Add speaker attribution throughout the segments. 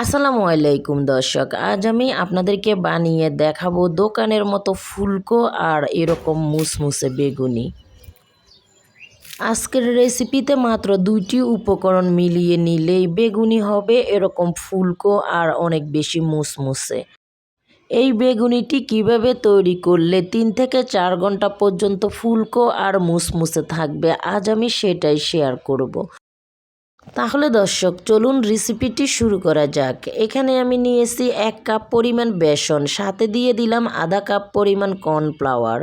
Speaker 1: আসসালামু আলাইকুম দর্শক, আজ আমি আপনাদেরকে বানিয়ে দেখাবো দোকানের মতো ফুলকো আর এরকম মুসমুসে বেগুনি আজকের রেসিপিতে মাত্র দুইটি উপকরণ মিলিয়ে নিলেই বেগুনি হবে এরকম ফুলকো আর অনেক বেশি মুসমুসে এই বেগুনিটি কীভাবে তৈরি করলে তিন থেকে চার ঘণ্টা পর্যন্ত ফুলকো আর মুসমুসে থাকবে, আজ আমি সেটাই শেয়ার করব। তাহলে দর্শক, চলুন রেসিপিটি শুরু করা যাক। এখানে আমি নিয়েছি এক কাপ পরিমাণ বেসন, সাথে দিয়ে দিলাম আধা কাপ পরিমাণ কর্নফ্লাওয়ার।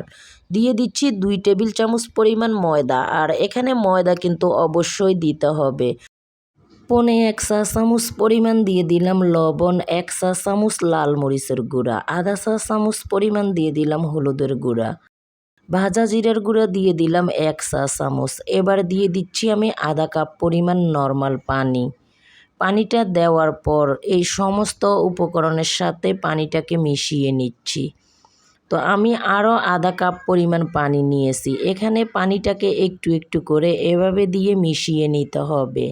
Speaker 1: দিয়ে দিচ্ছি দুই টেবিল চামচ পরিমাণ ময়দা, আর এখানে ময়দা কিন্তু অবশ্যই দিতে হবে। পনে এক চা চামচ পরিমাণ দিয়ে দিলাম লবণ, এক চা চামচ লাল মরিচের গুঁড়া, আধা চা চামচ পরিমাণ দিয়ে দিলাম হলুদের গুঁড়া। ভাজা জিরার গুঁড়া দিয়ে দিলাম এক চা চামচ। এবার দিয়ে দিচ্ছি আমি আধা কাপ পরিমাণ নর্মাল পানি। পানিটা দেওয়ার পর এই সমস্ত উপকরণের সাথে পানিটাকে মিশিয়ে নিচ্ছি। তো আমি আরও আধা কাপ পরিমাণ পানি নিয়েছি। এখানে পানিটাকে একটু একটু করে এভাবে দিয়ে মিশিয়ে নিতে হবে।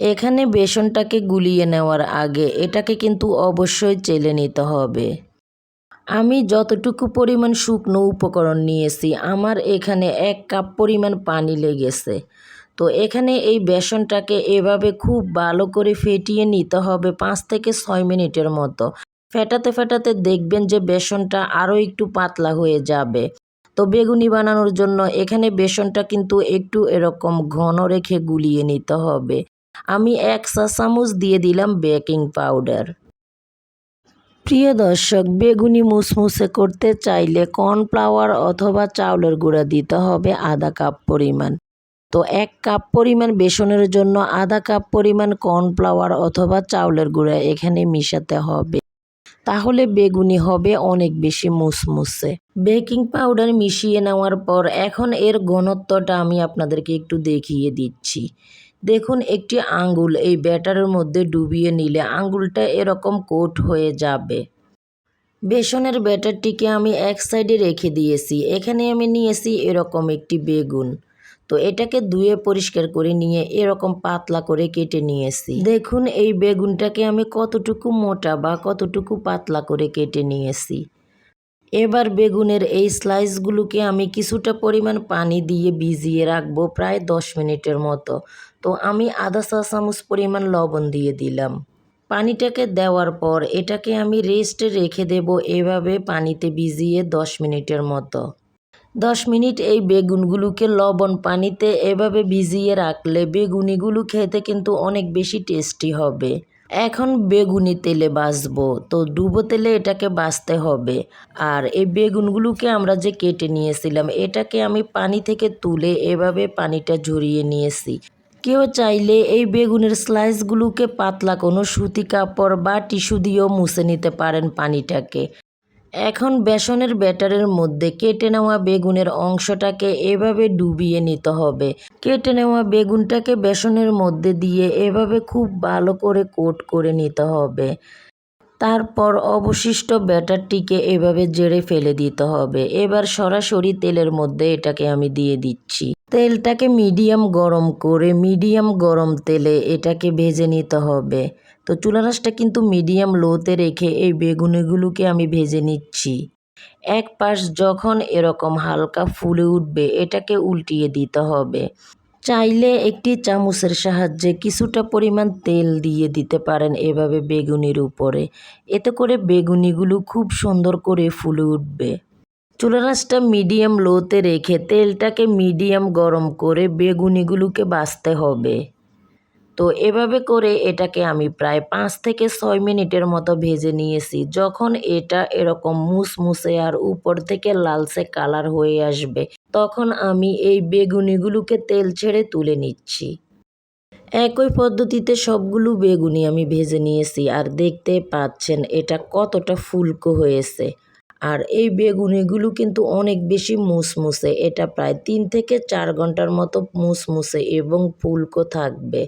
Speaker 1: এখানে বেসনটাকে গুলিয়ে নেওয়ার আগে এটাকে কিন্তু অবশ্যই চেলে নিতে হবে। আমি যতটুকু পরিমাণ শুকনো উপকরণ নিয়েছি, আমার এখানে এক কাপ পরিমাণ পানি লেগেছে। তো এখানে এই বেসনটাকে এভাবে খুব ভালো করে ফেটিয়ে নিতে হবে পাঁচ থেকে ছয় মিনিটের মতো। ফেটাতে ফেটাতে দেখবেন যে বেসনটা আরও একটু পাতলা হয়ে যাবে। তো বেগুনি বানানোর জন্য এখানে বেসনটা কিন্তু একটু এরকম ঘন রেখে গুলিয়ে নিতে হবে। আমি এক চা চামচ দিয়ে দিলাম বেকিং পাউডার। প্রিয় দর্শক, বেগুনি মুসমুসে করতে চাইলে কর্নফ্লাওয়ার অথবা চাউলের গুঁড়া দিতে হবে আধা কাপ পরিমাণ। তো এক কাপ পরিমাণ বেসনের জন্য আধা কাপ পরিমাণ কর্নফ্লাওয়ার অথবা চাউলের গুঁড়া এখানে মিশাতে হবে। তাহলে বেগুনি হবে অনেক বেশি মুসমুসে। বেকিং পাউডার মিশিয়ে নেওয়ার পর এখন এর ঘনত্বটা আমি আপনাদেরকে একটু দেখিয়ে দিচ্ছি। দেখুন, একটি আঙ্গুল এই ব্যাটারের মধ্যে ডুবিয়ে নিলে আঙ্গুলটা এরকম কোট হয়ে যাবে। বেসনের ব্যাটারটিকে আমি এক সাইডে রেখে দিয়েছি। এখানে আমি নিয়েছি এরকম একটি বেগুন। তো এটাকে ধুয়ে পরিষ্কার করে নিয়ে এরকম পাতলা করে কেটে নিয়েছি। দেখুন, এই বেগুনটাকে আমি কতটুকু মোটা বা কতটুকু পাতলা করে কেটে নিয়েছি। এবার বেগুনের এই স্লাইসগুলোকে আমি কিছুটা পরিমাণ পানি দিয়ে ভিজিয়ে রাখব প্রায় দশ মিনিটের মতো। তো আমি আধা চা চামচ পরিমাণ লবণ দিয়ে দিলাম। পানিটাকে দেওয়ার পর এটাকে আমি রেস্টে রেখে দেব এভাবে পানিতে ভিজিয়ে দশ মিনিটের মতো। দশ মিনিট এই বেগুনগুলোকে লবণ পানিতে এভাবে ভিজিয়ে রাখলে বেগুনিগুলো খেতে কিন্তু অনেক বেশি টেস্টি হবে। এখন বেগুনি তেলে বাছবো তো ডুবো তেলে এটাকে বাছতে হবে। আর এই বেগুনগুলোকে আমরা যে কেটে নিয়েছিলাম, এটাকে আমি পানি থেকে তুলে এভাবে পানিটা ঝরিয়ে নিয়েছি। কেউ চাইলে এই বেগুনের স্লাইসগুলোকে পাতলা কোনো সুতি কাপড় বা টিস্যু দিয়েও মুছে নিতে পারেন পানিটাকে। এখন বেসনের ব্যাটারের মধ্যে কেটে নেওয়া বেগুনের অংশটাকে এভাবে ডুবিয়ে নিতে হবে। কেটে নেওয়া বেগুনটাকে বেসনের মধ্যে দিয়ে এভাবে খুব ভালো করে কোট করে নিতে হবে। তারপর অবশিষ্ট ব্যাটারটিকে এভাবে জেড়ে ফেলে দিতে হবে। এবার সরাসরি তেলের মধ্যে এটাকে আমি দিয়ে দিচ্ছি। তেলটাকে মিডিয়াম গরম করে মিডিয়াম গরম তেলে এটাকে ভেজে নিতে হবে। তো চুলা রাসটা কিন্তু মিডিয়াম লোতে রেখে এই বেগুনিগুলোকে আমি ভেজে নিচ্ছি। এক পাশ যখন এরকম হালকা ফুলে উঠবে, এটাকে উল্টিয়ে দিতে হবে। চাইলে একটি চামচের সাহায্যে কিছুটা পরিমাণ তেল দিয়ে দিতে পারেন এভাবে বেগুনির উপরে। এতে করে বেগুনিগুলো খুব সুন্দর করে ফুলে উঠবে। চুলারাসটা মিডিয়াম লোতে রেখে তেলটাকে মিডিয়াম গরম করে বেগুনিগুলোকে বাছতে হবে। তো এভাবে করে এটাকে আমি প্রায় পাঁচ থেকে ছয় মিনিটের মতো ভেজে নিয়েছি। যখন এটা এরকম মুসমুসে আর উপর থেকে লালচে কালার হয়ে আসবে, তখন আমি এই বেগুনিগুলোকে তেল ছেড়ে তুলে নিচ্ছি। একই পদ্ধতিতে সবগুলো বেগুনি আমি ভেজে নিয়েছি আর দেখতে পাচ্ছেন এটা কতটা ফুলকো হয়েছে। আর এই বেগুনিগুলো কিন্তু অনেক বেশি মুসমুসে, এটা প্রায় তিন থেকে চার ঘণ্টার মতো মুসমুসে এবং ফুলকো থাকবে।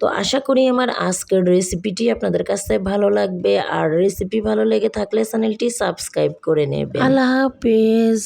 Speaker 1: তো আশা করি আমার আজকের রেসিপিটি আপনাদের কাছে ভালো লাগবে। আর রেসিপি ভালো লেগে থাকলে চ্যানেলটি সাবস্ক্রাইব করে নেবে আল্লাহ হাফেজ।